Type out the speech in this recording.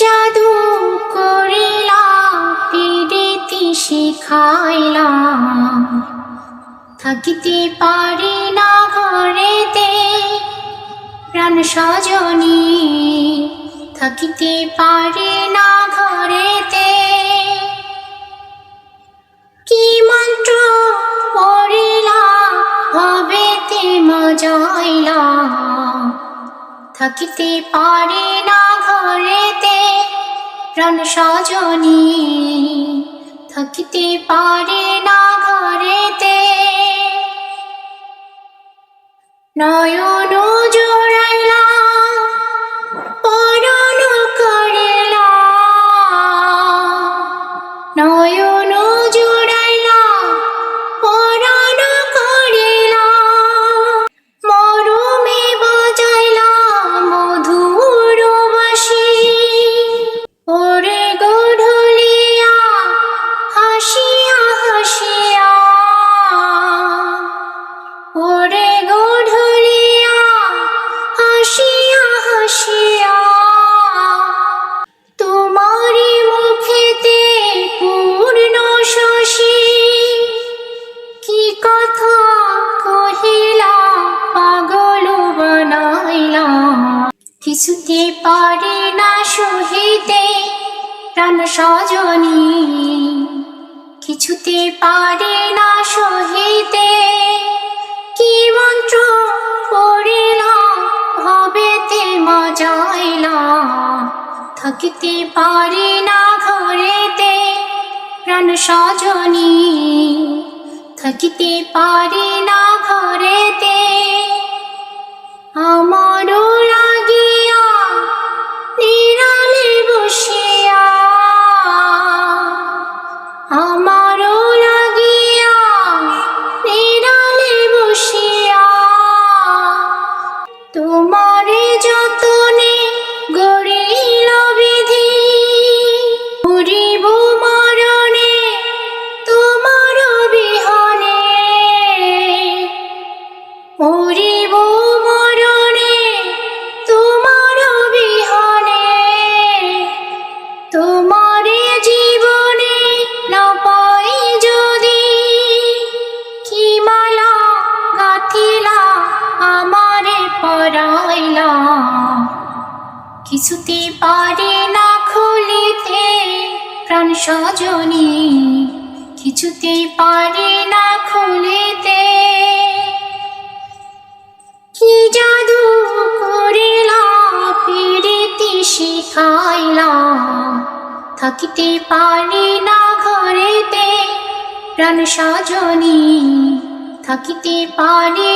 জাদু করিলা পিরিতি শিখাইলা থাকিতে পারি না ঘরেতে, প্রাণ সজনী। থাকিতে পারি না ঘরেতে। কি মন্ত্র পড়িলা হবেতে মজাইলা থাকিতে পারি না প্রাণ সজনী থাকিতে পারে না ঘরেতে। নয়ন কিছুতে পারে না সহিতে প্রাণ সজনী। কিছুতে পারে না সহিতে কি মন্ত্র পড়িলা হবেতে মজাইলা থাকিতে পারে না ঘরেতে প্রাণ সজনী। থাকিতে পারে না ঘরেতে যতনে গড়িল বিধি মরিব মরণে তোমার বিহনে। মরিব কিছুতে পারে না খুলিতে, প্রাণ সজনী। কিছুতে পারে না খুলিতে। কি জাদু করিলা পিরিতি শিখাইলা থাকিতে পারে না ঘরেতে, প্রাণ সজনী। থাকিতে পারি